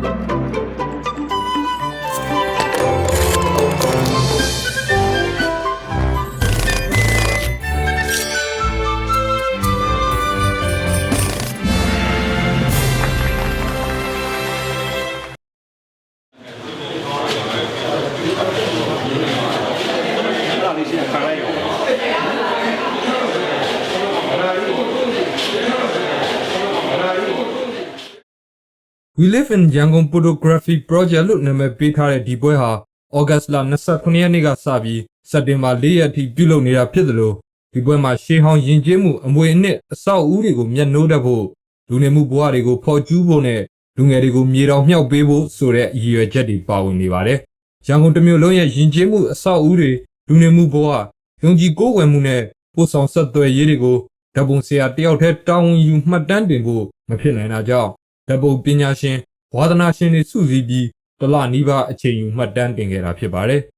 啊，就是那玩。We Live in Yangon Photography Project လို့နာမည်ပေးထားတဲ့ဒီပွဲဟာဩဂတ်စ်လ29ရက်နေ့ကစပြီးစက်တင်ဘာ4ရက်အထိပြုလုပ်နေတာဖြစ်သလိုဒီပွဲမှာရှေးဟောင်းယဉ်ကျေးမှုအမွေအနှစ်အဆောက်အဦတွေကိုမျက်နှိုးတတ်ဖို့လူနေမှုဘဝတွေကိုဖော်ကျူးဖို့နဲ့လူငယ်တွေကိုမြေတောင်မြှောက်ပေးဖို့ဆိုတဲ့ရည်ရွယ်ချက်တွေပါဝင်နေပါတယ်။ရန်ကုန်တစ်မြို့လုံးရဲ့ယဉ်ကျေးမှုအဆောက်အဦတွေလူနေမှုဘဝယုံကြည်ကိုးကွယ်မှုနဲ့ပို့ဆောင်ဆက်သွယ်ရေးတွေကိုဓာတ်ပုံဆရာတယောက်တည်းတာဝန်ယူမှတ်တမ်းတင်ဖို့မဖြစ်နိုင်တာကြောင့် ဓာတ်ပုံပညာရှင်ဝါသနာရှင်တွေစုစည်းပြီးတလနီးပါးအချိန်ယူမှတ်တမ်းတင်ခဲ့တာဖြစ်ပါတယ်ကျွန်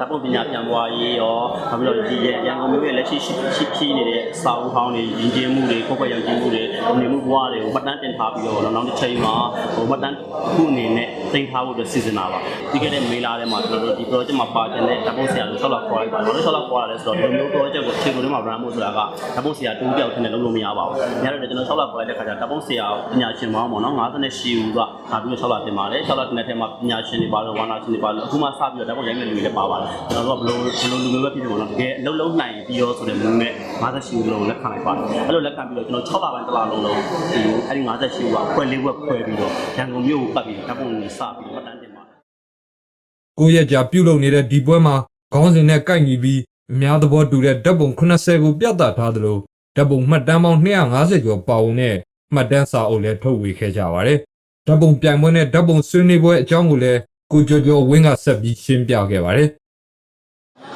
တော်တို့ကဓာတ်ပုံပညာပြန်ပွားရေးရောနောက်ပြီးတော့ဒီရန်ကုန်မြို့ရဲ့လက်ရှိရှိရှိရှိနေတဲ့စာအုပ်ဟောင်းတွေရင်းကျင်းမှုတွေကိုယ့်ဘက်ရောက်ကျင်းမှုတွေနေမှုဘဝတွေကိုမှတ်တမ်းတင်ထားပြီးတော့နောက်တစ်ချိန်မှာဟိုမှတ်တမ်းခုအနေနဲ့တင်ထားဖို့အတွက်စီစဉ်တာပါပြီးခဲ့တဲ့မေလာထဲမှာကျွန်တော်တို့ဒီ project မှာပါတင်တဲ့ဓာတ်ပုံဆရာတို့ဆောက်လာခေါ်လိုက်ပါဘာလို့ဆောက်လာခေါ်ရလဲဆိုတော့ဒီလိုမျိုး project ကိုအခြေကိုထဲမှာ run ဖို့ဆိုတာကဓာတ်ပုံဆရာတူးတယောက်ထင်တယ်လုပ်လို့မရပါဘူး။ညတော့ကျွန်တော်ဆောက်လာခေါ်လိုက်တဲ့ခါကျဓာတ်ပုံဆရာပညာရှင်ပေါင်းပေါ့နော်58ဦးကဒါပြီးတော့ဆောက်လာတင်ပါတယ်ဆောက်လာတင်တဲ့ထဲမှာပညာရှင်တွေပါလို့ဝါနာရှင်တွေပါလို့အခုမှစပြီးတော့ဓာတ်ပုံရိုက်မဲ့လူတွေလည်းပါပါတယ်ကျွန်တော်တို့ကဘလို့ဘလို့လူမျိုးပဲဖြစ်ဖြစ်ပေါ့နော်တကယ်အလုံးလုံးနိုင်ပြီးရောဆိုတဲ့လူနဲ့58ဦးလုံးလက်ခံလိုက်ပါတယ်အဲ့လိုလက်ခံပြီးတော့ကျွန်တော်6လပိုင်းတစ်လလုံးလုံးဒီအဲ့ဒီ58ဦးကခွဲလေးဝက်ခွဲပြီးတော့ရန်ကုန်မြို့ကိုပတ်ပြီးဓာတ်ပုံတွေစပြီးတော့မှတ်တမ်းတင်ပါတယ်။ကိုယ့်ရဲ့ကြာပြုလုပ်နေတဲ့ဒီပွဲမှာခေါင်းစဉ်နဲ့ကိုက်ညီပြီးအများသဘောတူတဲ့ဓာတ်ပုံ80ကိုပြသထားသလိုဓာတ်ပုံမှတ်တမ်းပေါင်း250ကျော်ပါဝင်တဲ့မှတ်တမ်းစာအုပ်လည်းထုတ်ဝေခဲ့ကြပါတယ်။ဓာတ်ပုံပြိုင်ပွဲနဲ့ဓာတ်ပုံဆွေးနွေးပွဲအကြောင်းကိုလည်းကိုကျော်ကျော်ဝင်းကဆက်ပြီးရှင်းပြခဲ့ပါတယ်။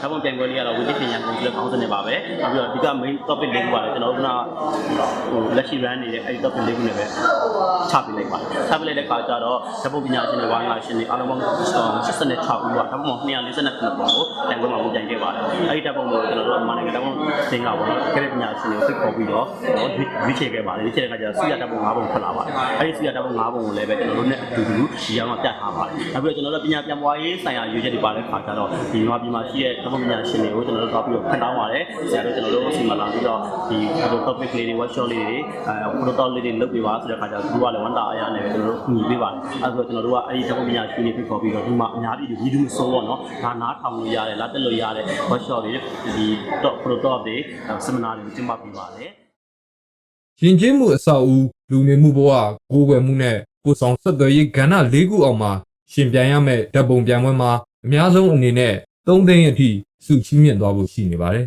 ဓာတ်ပုံပြန်ပွဲလေးကတော့ဝိသိပညာကုန်ဆိုတဲ့ခေါင်းစဉ်နဲ့ပါပဲနောက်ပြီးတော့ဒီက main topic လေးခုပါလေကျွန်တော်တို့ကဟိုလက်ရှိ run နေတဲ့အဲ့ဒီ topic လေးခုနဲ့ပဲချပေးလိုက်ပါတယ်ချပေးလိုက်တဲ့ခါကျတော့ဓာတ်ပုံပညာရှင်တွေဝိုင်းလာရှင်တွေအားလုံးပေါင်း86ဦးကဓာတ်ပုံ249ပုံကိုတိုင်ပွဲမှာဝင်ပြန်ခဲ့ပါတယ်အဲ့ဒီဓာတ်ပုံကိုကျွန်တော်တို့မြန်မာနိုင်ငံဓာတ်ပုံသင်္ကာပေါ့နော်ကလေးပညာရှင်တွေကိုဖိတ်ခေါ်ပြီးတော့ရွေးချယ်ခဲ့ပါတယ်ရွေးချယ်တဲ့ခါကျတော့စီရဓာတ်ပုံ5ပုံထွက်လာပါတယ်အဲ့ဒီစီရဓာတ်ပုံ5ပုံကိုလည်းပဲကျွန်တော်တို့နဲ့အတူတူဒီရောက်မှပြတ်ထားပါတယ်နောက်ပြီးတော့ကျွန်တော်တို့ပညာပြန်ပွားရေးဆိုင်ရာရွေးချက်တွေပါတဲ့ခါကျတော့ဒီမြန်မာပြည်မှာရှိတဲ့ဓာတ်ပုံပညာရှင်တွေကိုကျွန်တော်တို့သွားပြီးတော့ဖန်တောင်းပါတယ်ဆရာတို့ကျွန်တော်တို့အစီအမံလာပြီးတော့ဒီ photo topic လေးတွေ workshop လေးတွေအဲ photo talk လေးတွေလုပ်ပေးပါဆိုတဲ့ခါကျတော့သူကလည်းဝန်တာအရာနဲ့ပဲကျွန်တော်တို့ညီပေးပါတယ်အဲဆိုတော့ကျွန်တော်တို့ကအဲ့ဒီဓာတ်ပုံပညာရှင်တွေဖိတ်ခေါ်ပြီးတော့ဒီမှာအများပြည်သူပြည်သူဆိုတော့နော်ဒါနားထောင်လို့ရတယ်လာတက်လို့ရတယ် workshop တွေဒီ talk photo talk တွေ seminar တွေကျင်းပပေးပါတယ်ယဉ်ကျေးမှုအဆောက်အဦလူနေမှုဘဝကိုယ်ွယ်မှုနဲ့ကိုယ်ဆောင်ဆက်သွယ်ရေးကဏ္ဍ၄ခုအောင်မှာရှင်ပြိုင်ရမယ့်ဓာတ်ပုံပြိုင်ပွဲမှာအများဆုံးအနေနဲ့ 3သိန်းအထိစုချီးမြှင့်သွားဖို့ရှိနေပါတယ်